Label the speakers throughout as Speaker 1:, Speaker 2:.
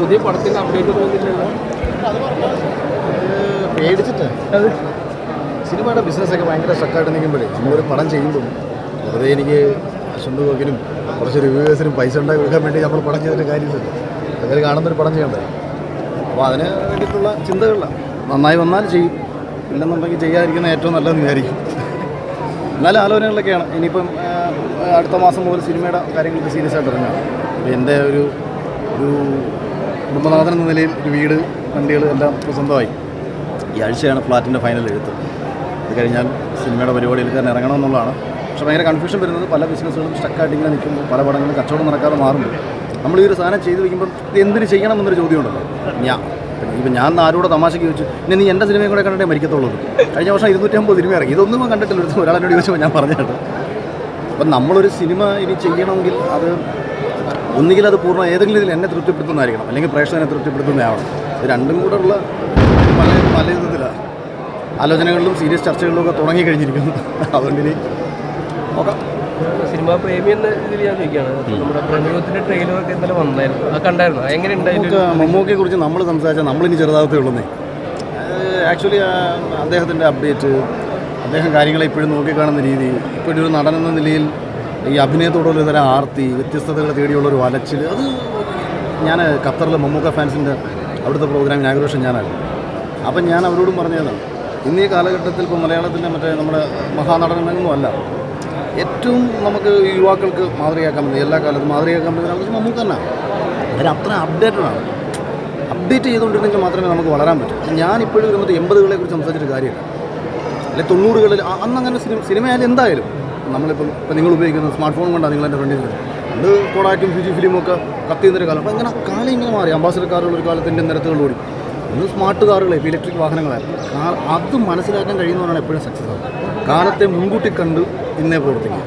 Speaker 1: പുതിയ പടത്തിന് അപ്ഡേറ്റ് തോന്നില്ലല്ലോ.
Speaker 2: പേടിച്ചിട്ട്. സിനിമയുടെ ബിസിനസ്സൊക്കെ ഭയങ്കര സ്റ്റക്കായിട്ട് നിൽക്കുമ്പോഴേ ഒരു പടം ചെയ്യുമ്പോൾ വെറുതെ എനിക്ക് അശ്വന്ത് ഗോക്കിനും കുറച്ച് റിവ്യൂവേഴ്സിനും പൈസ ഉണ്ടാക്കി കൊടുക്കാൻ വേണ്ടി നമ്മൾ പടം ചെയ്തിട്ട് കാര്യമില്ലല്ലോ. അതിൽ കാണുന്നൊരു പടം ചെയ്യണ്ടേ? അപ്പോൾ അതിന് വേണ്ടിയിട്ടുള്ള ചിന്തകളിലാണ് നന്നായി വന്നാൽ ചെയ്യും. ഇല്ലെന്നുണ്ടെങ്കിൽ ചെയ്യാതിരിക്കുന്ന ഏറ്റവും നല്ലതെന്ന് വിചാരിക്കും. നല്ല ആലോചനകളിലൊക്കെയാണ് ഇനിയിപ്പം അടുത്ത മാസം മുതൽ സിനിമയുടെ കാര്യങ്ങളൊക്കെ സീരിയസ് ആയിട്ട് ഇറങ്ങുക അപ്പോൾ എന്റെ ഒരു ഒരു കുടുംബനാഥൻ എന്ന നിലയിൽ ഒരു വീട് വണ്ടികൾ എല്ലാം സ്വന്തമായി. ഈ ആഴ്ചയാണ് ഫ്ലാറ്റിന്റെ ഫൈനൽ എഴുത്ത്. അത് കഴിഞ്ഞാൽ സിനിമയുടെ പരിപാടിയിൽ തന്നെ ഇറങ്ങണമെന്നുള്ളതാണ്. പക്ഷേ ഭയങ്കര കൺഫ്യൂഷൻ വരുന്നത്. പല ബിസിനസ്സുകളും സ്റ്റക്കായിട്ട് ഇങ്ങനെ നിൽക്കുമ്പോൾ പല പടങ്ങളും കച്ചവടം നടക്കാതെ മാറുമ്പോൾ. നമ്മൾ ഈ ഒരു സാധനം ചെയ്ത് വയ്ക്കുമ്പോൾ ഇത് എന്തിന് ചെയ്യണം എന്നൊരു ചോദ്യമുണ്ടല്ലോ. ഞാൻ ഇപ്പം ഞാൻ ആരോടെ തമാശയ്ക്ക് ചോദിച്ചു ഇനി നീ എന്റെ സിനിമയും കൂടെ കണ്ടിട്ടേ മരിക്കത്തുള്ളൂ കഴിഞ്ഞ വർഷം ഇരുന്നൂറ്റമ്പത് സിനിമ ഇറങ്ങി. ഇതൊന്നും കണ്ടിട്ടില്ല. ഒരു ഒരാളെന്നോട് ചോദിച്ചപ്പോൾ ഞാൻ പറഞ്ഞിട്ട് അപ്പം നമ്മളൊരു സിനിമ ഇനി ചെയ്യണമെങ്കിൽ അത് ഒന്നുകിൽ അത് പൂർണ ഏതെങ്കിലും ഇതിൽ എന്നെ തൃപ്തിപ്പെടുത്തുന്നതായിരിക്കണം. അല്ലെങ്കിൽ പ്രേക്ഷകനെ തൃപ്തിപ്പെടുത്തുന്നതാവണം. ഇത് രണ്ടും കൂടെ ഉള്ള പല പല വിധത്തിലാണ് ആലോചനകളിലും സീരിയസ് ചർച്ചകളിലും ഒക്കെ തുടങ്ങി കഴിഞ്ഞിരിക്കുന്നു അതുകൊണ്ട് ഇനി നോക്കാം.
Speaker 1: സിനിമാ പ്രേമി എന്ന രീതിയിൽ ഞാൻ ചോദിക്കുകയാണ്. നമ്മുടെ ട്രെയിലറൊക്കെ ഇന്നലെ വന്നായിരുന്നു. അത് കണ്ടായിരുന്നു? എങ്ങനെ ഉണ്ടായിരുന്നു?
Speaker 2: മമ്മൂക്കയെ കുറിച്ച് നമ്മൾ സംസാരിച്ചാൽ നമ്മളിനി ചെറുതാകത്തേ ഉള്ളൂന്നേ. ആക്ച്വലി അദ്ദേഹത്തിന്റെ അപ്ഡേറ്റ് അദ്ദേഹം കാര്യങ്ങളെ ഇപ്പോഴും നോക്കിക്കാണുന്ന രീതി ഇപ്പോഴൊരു നടൻ എന്ന നിലയിൽ ഈ അഭിനയത്തോടുള്ള തരം ആർത്തി വ്യത്യസ്തതകൾ തേടിയുള്ള ഒരു വലച്ചിൽ അത് ഞാൻ ഖത്തറിലെ മമ്മൂക്ക ഫാൻസിന്റെ അവിടുത്തെ പ്രോഗ്രാം ആഘോഷം ഞാനായിരുന്നു. അപ്പം ഞാൻ അവരോടും പറഞ്ഞതാണ് ഇന്നീ കാലഘട്ടത്തിൽ ഇപ്പോൾ മലയാളത്തിന്റെ മറ്റേ നമ്മുടെ മഹാനടനൊന്നും അല്ല. ഏറ്റവും നമുക്ക് യുവാക്കൾക്ക് മാതൃകയാക്കാൻ പറ്റുന്നത് എല്ലാ കാലത്തും മാതൃകയാക്കാൻ പറ്റുന്ന മമ്മൂക്ക തന്നെ. അവർ അത്ര അപ്ഡേറ്റഡ് ആണ്. അപ്ഡേറ്റ് ചെയ്തുകൊണ്ടിരുന്നെങ്കിൽ മാത്രമേ നമുക്ക് വളരാൻ പറ്റൂ. ഞാൻ ഇപ്പോഴും ഇരുന്നിട്ട് എൺപതുകളെ കുറിച്ച് സംസാരിച്ചിട്ട് കാര്യമില്ല. അല്ലെ തൊണ്ണൂറുകളിൽ അന്നങ്ങനെ സിനിമ സിനിമയായാലും എന്തായാലും നമ്മളിപ്പം ഇപ്പം നിങ്ങൾ ഉപയോഗിക്കുന്ന സ്മാർട്ട് ഫോൺ കൊണ്ടാണ് നിങ്ങൾ എന്റെ ഫ്രണ്ടിൽ അത് കോടാറ്റും ഫിജി ഫിലിമും ഒക്കെ കത്തിയുന്നൊരു കാലം. അപ്പോൾ ഇങ്ങനെ കാലം ഇങ്ങനെ മാറി. അംബാസഡർ കാറുകൾ ഒരു കാലത്ത് ഇന്ത്യൻ നിരത്തുകൾ ഓടി. ഇന്ന് സ്മാർട്ട് കാറുകളെ ഇപ്പോൾ ഇലക്ട്രിക് കാർ അത് മനസ്സിലാക്കാൻ കഴിയുന്നവരാണ് എപ്പോഴും സക്സസ് ആവുന്നത് കാലത്തെ മുൻകൂട്ടി കണ്ട് ഇന്നേ പ്രവർത്തിക്കുക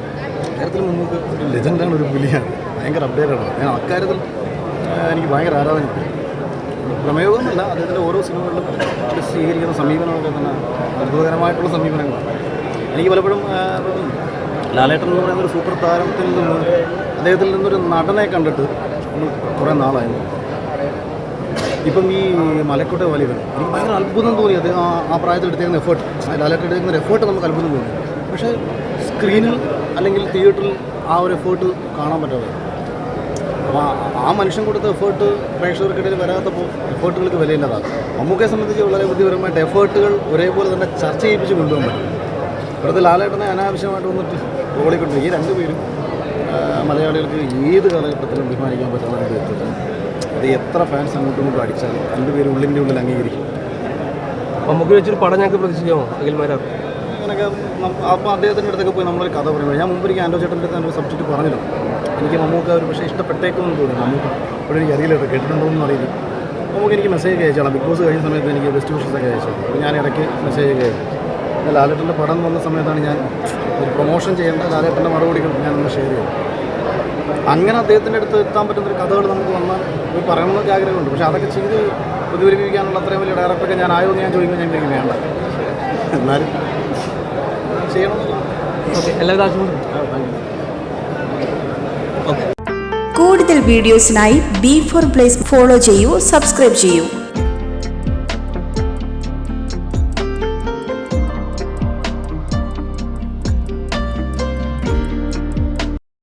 Speaker 2: കേരളത്തിൽ നമുക്ക് ഒരു ലെജൻഡാണ് ഒരു പുലിയാണ്. ഭയങ്കര അപ്ഡേറ്റ് ആണ്. ഞാൻ അക്കാര്യത്തിൽ എനിക്ക് ഭയങ്കര ആരാധന പ്രമേയമൊന്നുമല്ല അദ്ദേഹത്തിന്റെ ഓരോ സിനിമകളിലും സ്വീകരിക്കുന്ന സമീപനമൊക്കെ തന്നെ അത്ഭുതകരമായിട്ടുള്ള സമീപനങ്ങളാണ്. എനിക്ക് പലപ്പോഴും ലാലേട്ടൻ എന്ന് പറയുന്ന ഒരു സൂപ്പർ താരത്തിൽ നിന്ന് അദ്ദേഹത്തിൽ നിന്നൊരു നടനെ കണ്ടിട്ട് കുറേ നാളായിരുന്നു ഇപ്പം ഈ മലക്കോട്ടെ വലിയ എനിക്ക് ഭയങ്കര അത്ഭുതം തോന്നി. അദ്ദേഹം ആ പ്രായത്തിൽ എടുത്തേക്കുന്ന എഫേർട്ട് ലാലേട്ടൻ എടുത്തേക്കുന്ന ഒരു എഫേർട്ട് നമുക്ക് അത്ഭുതം തോന്നി. പക്ഷേ സ്ക്രീനിൽ അല്ലെങ്കിൽ തിയേറ്ററിൽ ആ ഒരു എഫേർട്ട് കാണാൻ പറ്റാതെ. അപ്പോൾ ആ- മനുഷ്യൻ കൊടുത്ത എഫേർട്ട് പ്രേക്ഷകർക്കിടയിൽ വരാത്തപ്പോൾ എഫേർട്ടുകൾക്ക് വിലയില്ലാതാകും മമ്മൂക്കയെ സംബന്ധിച്ച് വളരെ ബുദ്ധിപരമായിട്ട് എഫേർട്ടുകൾ ഒരേപോലെ തന്നെ ചർച്ച ചെയ്യിപ്പിച്ച് കൊണ്ടുപോകാൻ പറ്റും. ഇവിടുത്തെ ലാലേട്ടനെ അനാവശ്യമായിട്ട് വന്നിട്ട് ഓടിക്കൊണ്ട് ഈ രണ്ടുപേരും പേരും മലയാളികൾക്ക് ഏത് കാലഘട്ടത്തിലും അഭിമാനിക്കാൻ പറ്റുന്ന ഒരു വ്യക്തിത്വം അത് എത്ര ഫാൻസ് അങ്ങോട്ടും ഇങ്ങോട്ടും അടിച്ചാലും രണ്ടുപേരും ഉള്ളിന്റെ ഉള്ളിൽ അംഗീകരിക്കും.
Speaker 1: നമുക്ക് വെച്ചൊരു പടം ഞങ്ങൾക്ക് പ്രതീക്ഷിക്കാമോ അഖിൽമാരാ
Speaker 2: അങ്ങനെയൊക്കെ അപ്പോൾ അദ്ദേഹത്തിന്റെ അടുത്തൊക്കെ പോയി നമ്മളൊരു കഥ പറയുമ്പോൾ ഞാൻ മുമ്പ് എനിക്ക് ആൻഡോ ചേട്ടന്റെ അടുത്ത് ഒരു സബ്ജക്റ്റ് പറഞ്ഞിരുന്നു. എനിക്ക് മമ്മൂക്ക ഒരു പക്ഷേ ഇഷ്ടപ്പെട്ടേക്കുമെന്ന് തോന്നി നമുക്ക് ഇപ്പോഴും എനിക്ക് അറിയില്ല കേട്ടോ കേട്ടിട്ടുണ്ടോയെന്ന് അറിയില്ല. നമുക്ക് എനിക്ക് മെസ്സേജ് അയച്ചാണ്. ബിഗ് ബോസ് കഴിഞ്ഞ സമയത്ത് എനിക്ക് ബെസ്റ്റ് വിഷസ് ഒക്കെ അയച്ചു. അപ്പോൾ ഞാൻ ഇടയ്ക്ക് മെസ്സേജ് ഒക്കെ അയച്ചു. ലാലേട്ടന്റെ പടം വന്ന സമയത്താണ് ഞാൻ ഒരു പ്രൊമോഷൻ ചെയ്യേണ്ട ലാലേട്ടന്റെ മറുപടികൾ ഞാനൊന്ന് ഷെയർ ചെയ്തു അങ്ങനെ അദ്ദേഹത്തിന്റെ അടുത്ത് എത്താൻ പറ്റുന്ന ഒരു കഥകൾ നമുക്ക് വന്നാൽ ഒരു പറയണമെന്നൊക്കെ ആഗ്രഹമുണ്ട്. പക്ഷേ അതൊക്കെ ചെയ്ത് പ്രതിഫലിപ്പിക്കാനുള്ള അത്രയും വലിയ ഡയറക്ടറൊക്കെ ഞാൻ ആയോ എന്ന് ഞാൻ ചോദിക്കുമ്പോൾ ഞാൻ എനിക്ക് വേണ്ട. എന്നാലും ചെയ്യണം
Speaker 3: കൂടുതൽ വീഡിയോസിനായി ബി ഫോർ പ്ലേസ് ഫോളോ ചെയ്യൂ സബ്സ്ക്രൈബ് ചെയ്യൂ.